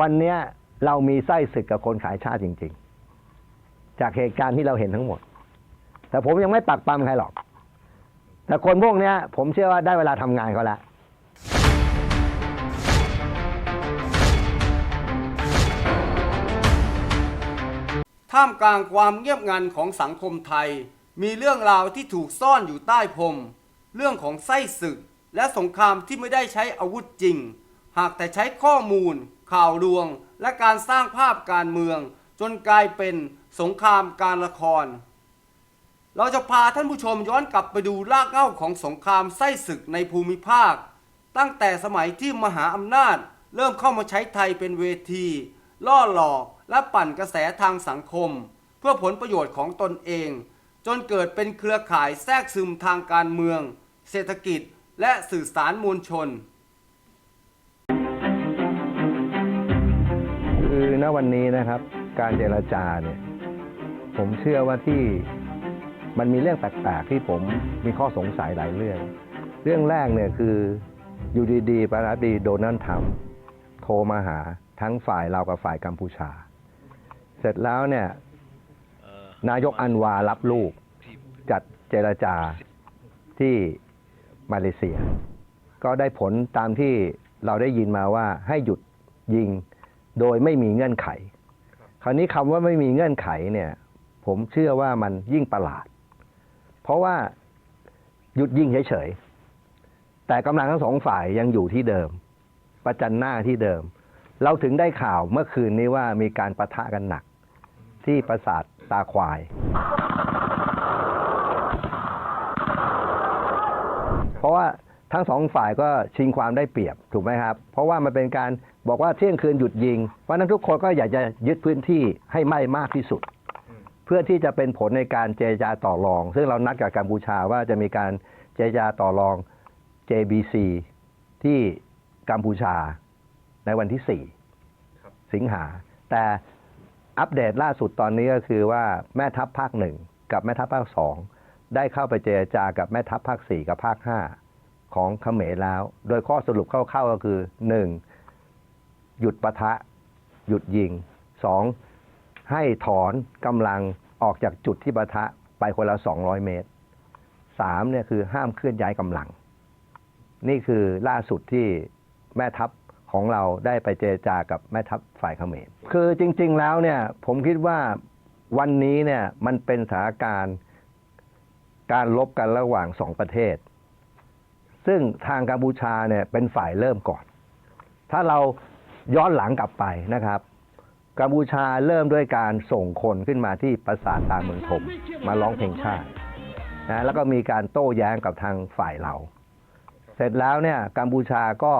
วันเนี้ยเรามีไส้ศึกกับคนขายชาติจริง ๆ จากเหตุการณ์ที่เราเห็นทั้งหมด แต่ผมยังไม่ปักปั๊มใครหรอก แต่คนพวกเนี้ย ผมเชื่อว่าได้เวลาทำงานเขาแล้วท่ามกลางความเงียบงันของสังคมไทย มีเรื่องราวที่ถูกซ่อนอยู่ใต้พรม เรื่องของไส้ศึก และสงครามที่ไม่ได้ใช้อาวุธจริง หากแต่ใช้ข้อมูล ข่าวลวง และการสร้างภาพการเมือง จนกลายเป็นสงครามการละคร เราจะพาท่านผู้ชมย้อนกลับไปดูรากเหง้าของสงครามไส้ศึกในภูมิภาค ตั้งแต่สมัยที่มหาอำนาจ เริ่มเข้ามาใช้ไทยเป็นเวที ล่อหลอกและปั่นกระแสทางสังคม เพื่อผลประโยชน์ของตนเอง จนเกิดเป็นเครือข่ายแทรกซึมทางการเมือง เศรษฐกิจ และสื่อสารมวลชน คือณวันนี้นะครับ การเจรจาเนี่ย ผมเชื่อว่าที่มันมีเรื่องแปลกๆที่ผมมีข้อสงสัยหลายเรื่อง เรื่องแรกเนี่ยคืออยู่ดีๆประธานาธิบดีโดนัลด์ทรัมป์โทรมาหาทั้งฝ่ายเรากับฝ่ายกัมพูชา เสร็จแล้วเนี่ย นายกอันวารับลูก จัดเจรจาที่มาเลเซีย ก็ได้ผลตามที่เราได้ยินมาว่าให้หยุดยิง โดยไม่มีเงื่อนไข คราวนี้คำว่าไม่มีเงื่อนไขเนี่ย ผมเชื่อว่ามันยิ่งประหลาด เพราะว่าหยุดยิงเฉยๆแต่กำลังทั้งสองฝ่ายยังอยู่ที่เดิม ประจันหน้าที่เดิม เราถึงได้ข่าวเมื่อคืนนี้ว่ามีการประทะกันหนัก ที่ปราสาทตาควายเพราะว่าทั้งสองฝ่ายก็ชิงความได้เปรียบถูกไหมครับ เพราะว่ามันเป็นการ บอกว่าเที่ยงคืนหยุดยิง เพราะนั้นทุกคนก็อยากจะยึดพื้นที่ให้ไหม้มากที่สุด เพื่อที่จะเป็นผลในการเจรจาต่อรอง ซึ่งเรานัดกับกัมพูชาว่าจะมีการเจรจาต่อรอง JBC ที่กัมพูชาในวันที่ 4 สิงหา แต่อัปเดตล่าสุดตอนนี้ก็คือว่าแม่ทัพภาคหนึ่งกับแม่ทัพภาคสองได้เข้าไปเจรจากับแม่ทัพภาคสี่กับภาคห้าของเขมรแล้ว โดยข้อสรุปคร่าวๆก็คือหนึ่ง หยุดปะทะ หยุดยิงสองให้ถอนกำลังออกจากจุดที่ปะทะไปคนละ 200 เมตรสามเนี่ยคือห้ามเคลื่อนย้ายกำลัง นี่คือล่าสุดที่แม่ทัพของเราได้ไปเจรจากับแม่ทัพฝ่ายเขมร คือจริง ๆ แล้วเนี่ยผมคิดว่าวันนี้เนี่ยมันเป็นสถานการณ์การลบกันระหว่างสองประเทศ ซึ่งทางกัมพูชาเนี่ยเป็นฝ่ายเริ่มก่อน ถ้าเรา ย้อนหลังกลับไปนะครับกัมพูชาเริ่มด้วยการส่งคนขึ้นมาที่ปราสาทตาเมืองธมมาร้องเพลงชาตินะแล้วก็มีการโต้แย้งกับทางฝ่ายเรา เสร็จแล้วเนี่ยกัมพูชาก็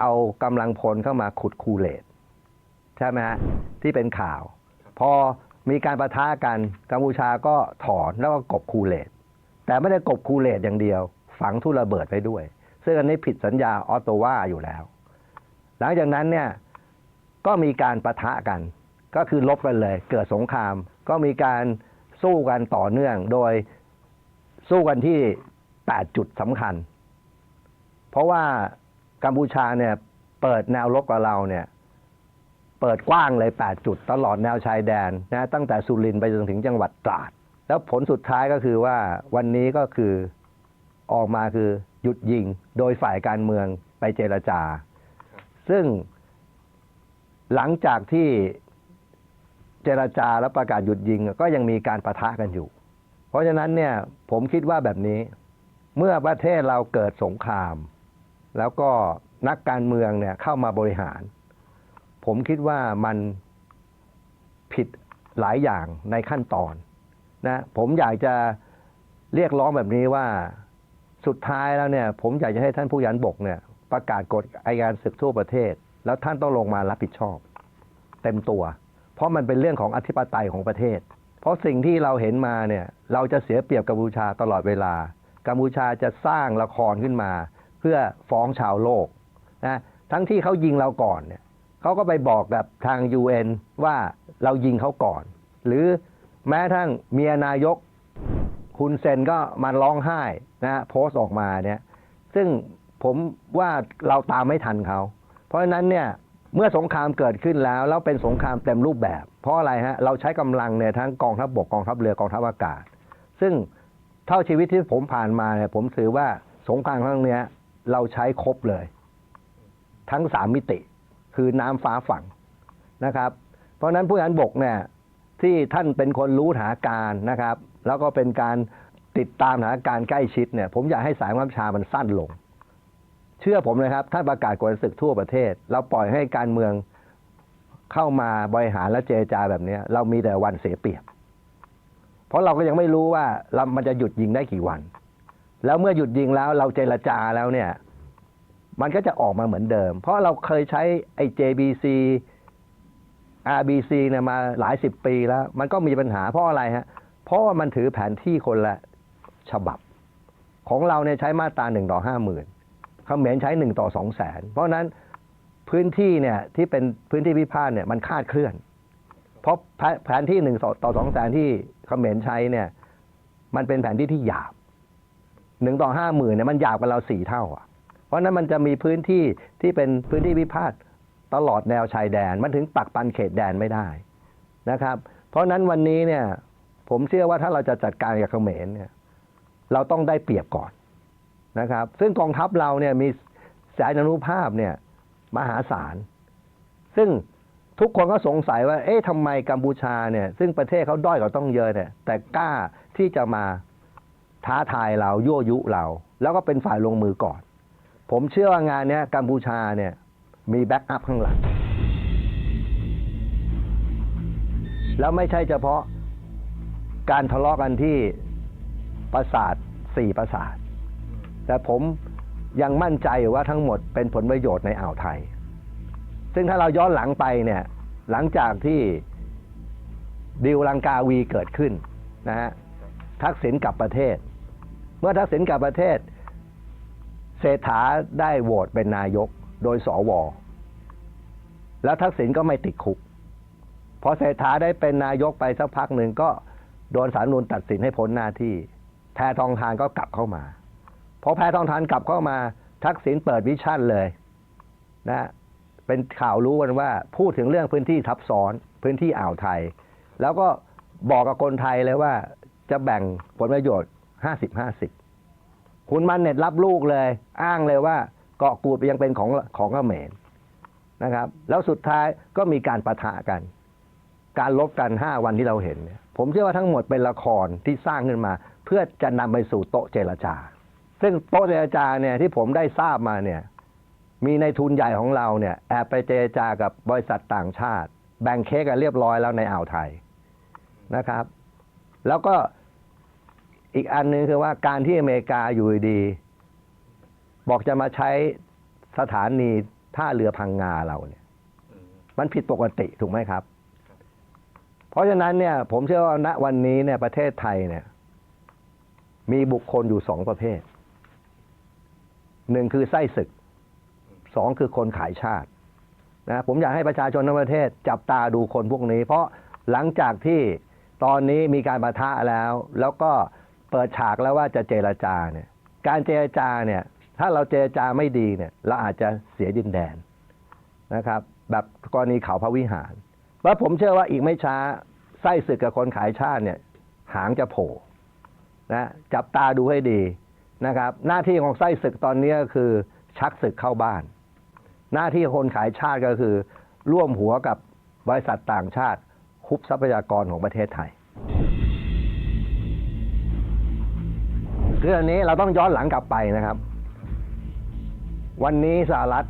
เอากำลังพลเข้ามาขุดคูเลตใช่ไหมฮะที่เป็นข่าว พอมีการประทะกันกัมพูชาก็ถอนแล้วก็กบคูเลตแต่ไม่ได้กบคูเลตอย่างเดียว ฝังทุนระเบิดไปด้วย ซึ่งอันนี้ผิดสัญญาออตโตวาอยู่แล้ว หลังจากนั้นเนี่ยก็มีการประทะกัน ก็คือลบกันเลย เกิดสงคราม ก็มีการสู้กันต่อเนื่อง โดยสู้กันที่ 8 จุดสำคัญ เพราะว่ากัมพูชาเนี่ยเปิดแนวรบกับเราเนี่ยเปิดกว้างเลย 8 จุดตลอดแนวชายแดนนะตั้งแต่สุรินทร์ไปจนถึงจังหวัดตราด แล้วผลสุดท้ายก็คือว่าวันนี้ก็คือออกมาคือหยุดยิง โดยฝ่ายการเมืองไปเจรจา ซึ่งหลังจากที่เจรจาแล้วประกาศหยุดยิง ก็ยังมีการประทะกันอยู่ เพราะฉะนั้นเนี่ยผมคิดว่าแบบนี้ เมื่อประเทศเราเกิดสงคราม แล้วก็นักการเมืองเนี่ยเข้ามาบริหาร ผมคิดว่ามันผิดหลายอย่างในขั้นตอนนะผมอยากจะเรียกร้องแบบนี้ว่าสุดท้ายแล้วเนี่ย ผมอยากจะให้ท่านผู้ยันบกเนี่ย ประกาศกฎอายการศึกทั่วประเทศ แล้วท่านต้องลงมารับผิดชอบ เต็มตัว เพราะมันเป็นเรื่องของอธิปไตยของประเทศ เพราะสิ่งที่เราเห็นมาเนี่ยเราจะเสียเปรียบกัมพูชาตลอดเวลา กัมพูชาจะสร้างละครขึ้นมา เพื่อฟ้องชาวโลกนะทั้งที่เขายิงเราก่อนเนี่ยเขาก็ไปบอกกับทาง UN ว่าเรายิงเขาก่อน หรือแม้ทั้งเมียนายกคุณเซนก็มาร้องไห้นะโพสต์ออกมาเนี่ยซึ่ง ผมว่าเราตามไม่ทันเขา เพราะฉะนั้นเนี่ยเมื่อสงครามเกิดขึ้นแล้วแล้วเป็นสงครามเต็มรูปแบบ เพราะอะไรฮะเราใช้กำลังเนี่ยทั้งกองทัพบกกองทัพเรือกองทัพอากาศ ซึ่งเท่าชีวิตที่ผมผ่านมาเนี่ยผมถือว่าสงครามครั้งเนี้ยเราใช้ครบเลย ทั้งสามมิติ คือน้ำฟ้าฝั่งนะครับ เพราะฉะนั้นผู้การบกเนี่ยที่ท่านเป็นคนรู้สถานการณ์นะครับ แล้วก็เป็นการติดตามสถานการณ์ใกล้ชิดเนี่ย ผมอยากให้สายความชามันสั้นลง เชื่อผมเลยครับท่านประกาศกฎศึกทั่วประเทศ เราปล่อยให้การเมืองเข้ามาบริหารและเจรจาแบบนี้ เรามีแต่วันเสียเปรียบ เพราะเราก็ยังไม่รู้ว่าเรามันจะหยุดยิงได้กี่วัน แล้วเมื่อหยุดยิงแล้วเราเจรจาแล้วเนี่ย มันก็จะออกมาเหมือนเดิม เพราะเราเคยใช้ไอ้ JBC RBC เนี่ยมาหลายสิบปีแล้ว มันก็มีปัญหาเพราะอะไรฮะ เพราะว่ามันถือแผนที่คนละฉบับ ของเราเนี่ยใช้มาตราหนึ่งต่อห้าหมื่น ขมรใช้หนึ่งต่อสองแสนเพราะนั้นพื้นที่เนี่ยที่เป็นพื้นที่พิพาทเนี่ยมันคาดเคลื่อน เพราะแผนที่หนึ่งต่อสองแสนที่เขมรใช้เนี่ยมันเป็นแผนที่ที่หยาบหนึ่งต่อห้าหมื่นเนี่ยมันหยาบกว่าเราสี่เท่าอะ เพราะนั้นมันจะมีพื้นที่ที่เป็นพื้นที่พิพาทตลอดแนวชายแดน มันถึงปักปันเขตแดนไม่ได้นะครับ เพราะฉะนั้นวันนี้เนี่ย ผมเชื่อว่าถ้าเราจะจัดการกับเขมรเนี่ย เราต้องได้เปรียบก่อน นะครับ ซึ่งกองทัพเราเนี่ยมีแสนอนุภาพเนี่ยมหาศาล ซึ่งทุกคนก็สงสัยว่า เอ๊ะทำไมกัมพูชาเนี่ย ซึ่งประเทศเขาด้อยกว่าต้องเยอะเนี่ย แต่กล้าที่จะมาท้าทายเรายั่วยุเรา แล้วก็เป็นฝ่ายลงมือก่อน ผมเชื่อว่างานเนี้ยกัมพูชาเนี่ยมีแบ็กอัพข้างหลัง แล้วไม่ใช่เฉพาะการทะเลาะกันที่ปราสาทสี่ปราสาท แต่ผมยังมั่นใจว่าทั้งหมดเป็นผลประโยชน์ในอ่าวไทย ซึ่งถ้าเราย้อนหลังไปเนี่ย หลังจากที่ดิวลังกาวีเกิดขึ้นนะฮะทักษิณกลับประเทศ เมื่อทักษิณกลับประเทศ เศรษฐาได้โหวตเป็นนายกโดยสวแล้วทักษิณก็ไม่ติดคุก พอเศรษฐาได้เป็นนายกไปสักพักหนึ่งก็โดนสารนูนตัดสินให้พ้นหน้าที่ แพทองทานก็กลับเข้ามา พอแพทองทานกลับเข้ามาทักษิณเปิดวิชั่นเลยนะเป็นข่าวรู้กันว่าพูดถึงเรื่องพื้นที่ทับซ้อนพื้นที่อ่าวไทย แล้วก็บอกกับคนไทยเลยว่าจะแบ่งผลประโยชน์50-50คุณมันเน็ตรับลูกเลย อ้างเลยว่าเกาะกูดยังเป็นของของเขมรนะครับ แล้วสุดท้ายก็มีการประทะกัน การลบกัน 5 วันที่เราเห็น ผมเชื่อว่าทั้งหมดเป็นละครที่สร้างขึ้นมา เพื่อจะนำไปสู่โต๊ะเจรจา ซึ่งโต๊ะเจรจาเนี่ยที่ผมได้ทราบมาเนี่ยมีในทุนใหญ่ของเราเนี่ยแอบไปเจรจากับบริษัทต่างชาติ แบ่งเค้กกันเรียบร้อยแล้วในอ่าวไทยนะครับ แล้วก็อีกอันหนึงคือว่าการที่อเมริกาอยู่ดี บอกจะมาใช้สถานีท่าเรือพังงาเราเนี่ย มันผิดปกติถูกไหมครับ เพราะฉะนั้นเนี่ย ผมเชื่อว่าณวันนี้เนี่ยประเทศไทยเนี่ย มีบุคคลอยู่สองประเภท หนึ่งคือไส้ศึกสองคือคนขายชาตินะผมอยากให้ประชาชนทั้งประเทศจับตาดูคนพวกนี้ เพราะหลังจากที่ตอนนี้มีการประทะแล้ว แล้วก็เปิดฉากแล้วว่าจะเจรจาเนี่ยการเจรจาเนี่ยถ้าเราเจรจาไม่ดีเนี่ยเราอาจจะเสียดินแดนนะครับ แบบกรณีเขาพระวิหารแล้วผมเชื่อว่าอีกไม่ช้าไส้ศึกกับคนขายชาติเนี่ยหางจะโผล่นะจับตาดูให้ดี นะครับหน้าที่ของไส้ศึกตอนนี้ก็คือชักศึกเข้าบ้าน หน้าที่คนขายชาติก็คือ ร่วมหัวกับบริษัทต่างชาติคุบทรัพยากรของประเทศไทยเรื่องนี้เราต้องย้อนหลังกลับไปนะครับ วันนี้สหรัฐ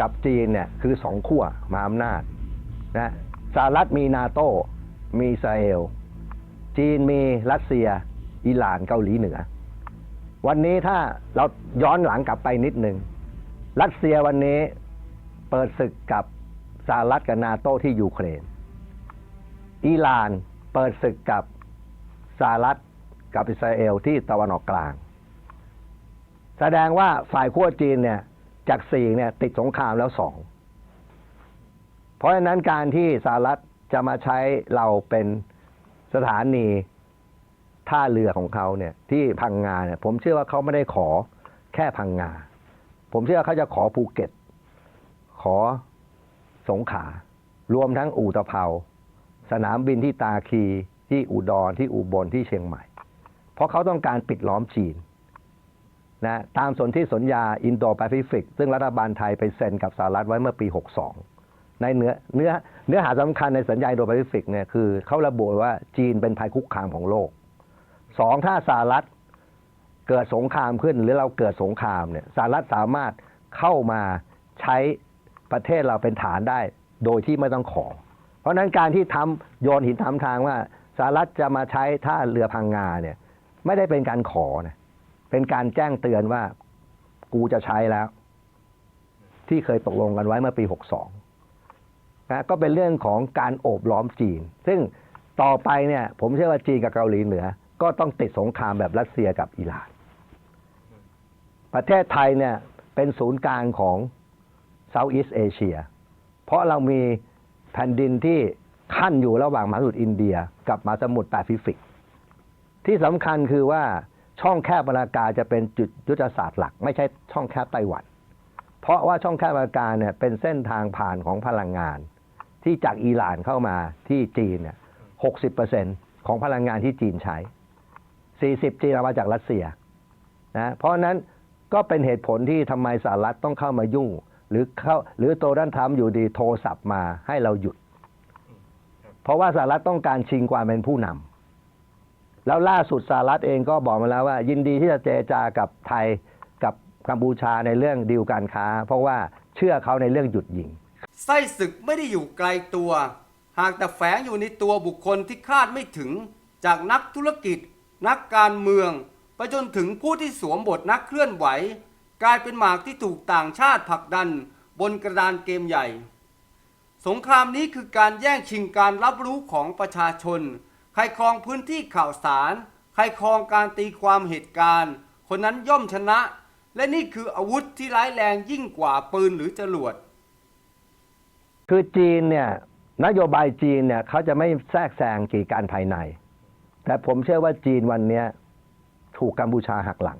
กับจีนเนี่ยคือสองขั้วมหาอำนาจนะสหรัฐมีนาโต้มีอิสราเอล จีนมีรัสเซีย อิหร่านเกาหลีเหนือ วันนี้ถ้าเราย้อนหลังกลับไปนิดหนึ่งรัสเซียวันนี้เปิดศึกกับสหรัฐกับนาโต้ที่ยูเครน อิหร่านเปิดศึกกับสหรัฐกับอิสราเอลที่ตะวันออกกลาง แสดงว่าฝ่ายขั้วจีนเนี่ยจากสี่เนี่ยติดสงครามแล้วสอง เพราะฉะนั้นการที่สหรัฐจะมาใช้เราเป็นสถานี ท่าเรือของเขาเนี่ยที่พังงาเนี่ยผมเชื่อว่าเขาไม่ได้ขอแค่พังงา ผมเชื่อว่าเขาจะขอภูเก็ต ขอสงขลารวมทั้งอู่ตะเภา สนามบินที่ตาคีที่อุดรที่อุบลที่เชียงใหม่ เพราะเขาต้องการปิดล้อมจีนนะตามสนที่สัญญาอินโดแปซิฟิก ซึ่งรัฐบาลไทยไปเซ็นกับสหรัฐไว้เมื่อปี 62 ในเนื้อเนื้อเนื้อหาสำคัญในสัญญาอินโดแปซิฟิกเนี่ยคือเขาระบุว่าจีนเป็นภัยคุกคามของโลก สองถ้าสหรัฐเกิดสงครามขึ้นหรือเราเกิดสงครามเนี่ยสหรัฐสามารถเข้ามาใช้ประเทศเราเป็นฐานได้โดยที่ไม่ต้องขอ เพราะฉะนั้นการที่ทำโยนหินถามทางว่าสหรัฐจะมาใช้ท่าเรือพังงาเนี่ย ไม่ได้เป็นการขอนะเป็นการแจ้งเตือนว่ากูจะใช้แล้ว ที่เคยตกลงกันไว้เมื่อปี62นะก็เป็นเรื่องของการโอบล้อมจีน ซึ่งต่อไปเนี่ย ผมเชื่อว่าจีนกับเกาหลีเหนือ ก็ต้องติดสงครามแบบรัสเซียกับอิหร่าน ประเทศไทยเนี่ยเป็นศูนย์กลางของ Southeast Asia เพราะเรามีแผ่นดินที่ขั้นอยู่ระหว่างมหาสมุทรอินเดียกับมหาสมุทรแปซิฟิก ที่สำคัญคือว่าช่องแคบมาลากาจะเป็นจุดยุทธศาสตร์หลัก ไม่ใช่ช่องแคบไต้หวัน เพราะว่าช่องแคบมาลากาเนี่ยเป็นเส้นทางผ่านของพลังงาน ที่จากอิหร่านเข้ามาที่จีนเนี่ยหกสิบเปอร์เซ็นของพลังงานที่จีนใช้ สี่สิบจีนเอามาจากรัสเซียนะเพราะฉะนั้นก็เป็นเหตุผลที่ทำไมสหรัฐต้องเข้ามายุ่ง หรือเข้าหรือโตดันทรัมป์อยู่ดีโทรศัพท์มาให้เราหยุด เพราะว่าสหรัฐต้องการชิงความเป็นผู้นำแล้วล่าสุดสหรัฐเองก็บอกมาแล้วว่า ยินดีที่จะเจรจากับไทยกับกัมพูชาในเรื่องดีลการค้า เพราะว่าเชื่อเขาในเรื่องหยุดยิงไส้ศึกไม่ได้อยู่ไกลตัว หากแต่แฝงอยู่ในตัวบุคคลที่คาดไม่ถึงจากนักธุรกิจ นักการเมืองไปจนถึงผู้ที่สวมบทนักเคลื่อนไหว กลายเป็นหมากที่ถูกต่างชาติผลักดันบนกระดานเกมใหญ่ สงครามนี้คือการแย่งชิงการรับรู้ของประชาชน ใครครองพื้นที่ข่าวสาร ใครครองการตีความเหตุการณ์ คนนั้นย่อมชนะ และนี่คืออาวุธที่ร้ายแรงยิ่งกว่าปืนหรือจรวด คือจีนเนี่ยนโยบายจีนเนี่ยเขาจะไม่แทรกแซงกีการภายใน แต่ผมเชื่อว่าจีนวันนี้ถูกกัมพูชาหักหลัง